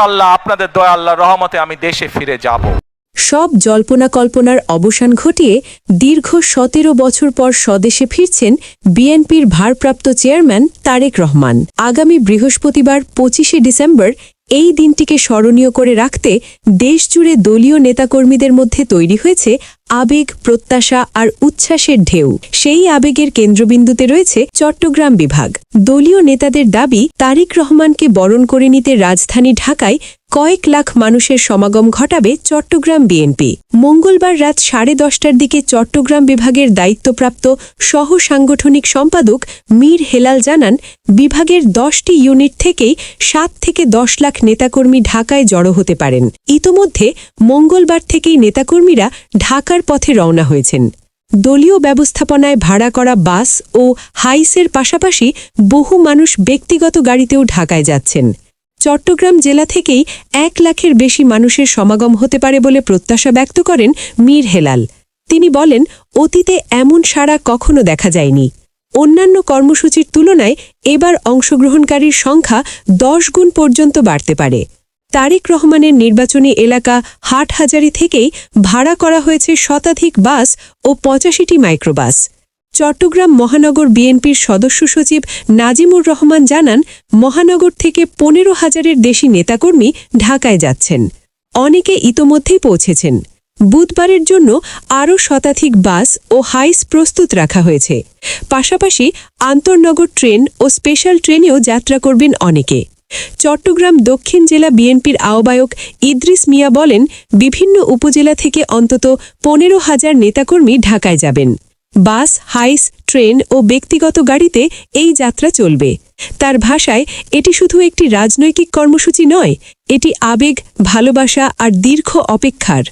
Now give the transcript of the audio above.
ইনশাআল্লাহ আপনাদের দয়া আল্লাহ রহমতে আমি দেশে ফিরে যাব। সব জল্পনা কল্পনার অবসান ঘটিয়ে দীর্ঘ সতেরো বছর পর স্বদেশে ফিরছেন বিএনপির ভারপ্রাপ্ত চেয়ারম্যান তারেক রহমান। আগামী বৃহস্পতিবার পঁচিশে ডিসেম্বর এই দিনটিকে স্মরণীয় করে রাখতে দেশজুড়ে দলীয় নেতাকর্মীদের মধ্যে তৈরি হয়েছে আবেগ, প্রত্যাশা আর উচ্ছ্বাসের ঢেউ। সেই আবেগের কেন্দ্রবিন্দুতে রয়েছে চট্টগ্রাম বিভাগ। দলীয় নেতাদের দাবি, তারিক রহমানকে বরণ করে নিতে রাজধানী ঢাকায় কয়েক লাখ মানুষের সমাগম ঘটাবে চট্টগ্রাম বিএনপি। মঙ্গলবার রাত সাড়ে দশটার দিকে চট্টগ্রাম বিভাগের দায়িত্বপ্রাপ্ত সহ সাংগঠনিক সম্পাদক মীর হেলাল জানান, বিভাগের দশটি ইউনিট থেকেই সাত থেকে দশ লাখ নেতাকর্মী ঢাকায় জড়ো হতে পারেন। ইতোমধ্যে মঙ্গলবার থেকেই নেতাকর্মীরা ঢাকার পথে রওনা হয়েছেন। দলীয় ব্যবস্থাপনায় ভাড়া করা বাস ও হাইসের পাশাপাশি বহু মানুষ ব্যক্তিগত গাড়িতেও ঢাকায় যাচ্ছেন। চট্টগ্রাম জেলা থেকেই এক লাখের বেশি মানুষের সমাগম হতে পারে বলে প্রত্যাশা ব্যক্ত করেন মীর হেলাল। তিনি বলেন, অতীতে এমন সাড়া কখনো দেখা যায়নি। অন্যান্য কর্মসূচির তুলনায় এবার অংশগ্রহণকারীর সংখ্যা দশ গুণ পর্যন্ত বাড়তে পারে। তারিক রহমানের নির্বাচনী এলাকা হাটহাজারি থেকেই ভাড়া করা হয়েছে শতাধিক বাস ও পঁচাশিটি মাইক্রোবাস। চট্টগ্রাম মহানগর বিএনপির সদস্য সচিব নাজিমুর রহমান জানান, মহানগর থেকে পনেরো হাজারের দেশি নেতাকর্মী ঢাকায় যাচ্ছেন। অনেকে ইতোমধ্যেই পৌঁছেছেন। বুধবারের জন্য আরও শতাধিক বাস ও হাইস প্রস্তুত রাখা হয়েছে। পাশাপাশি আন্তর্নগর ট্রেন ও স্পেশাল ট্রেনেও যাত্রা করবেন অনেকে। চট্টগ্রাম দক্ষিণ জেলা বিএনপির আহ্বায়ক ইদ্রিস মিয়া বলেন, বিভিন্ন উপজেলা থেকে অন্তত পনেরো হাজার নেতাকর্মী ঢাকায় যাবেন। বাস, হাইস, ট্রেন ও ব্যক্তিগত গাড়িতে এই যাত্রা চলবে। তার ভাষায়, এটি শুধু একটি রাজনৈতিক কর্মসূচি নয়, এটি আবেগ, ভালোবাসা আর দীর্ঘ অপেক্ষার।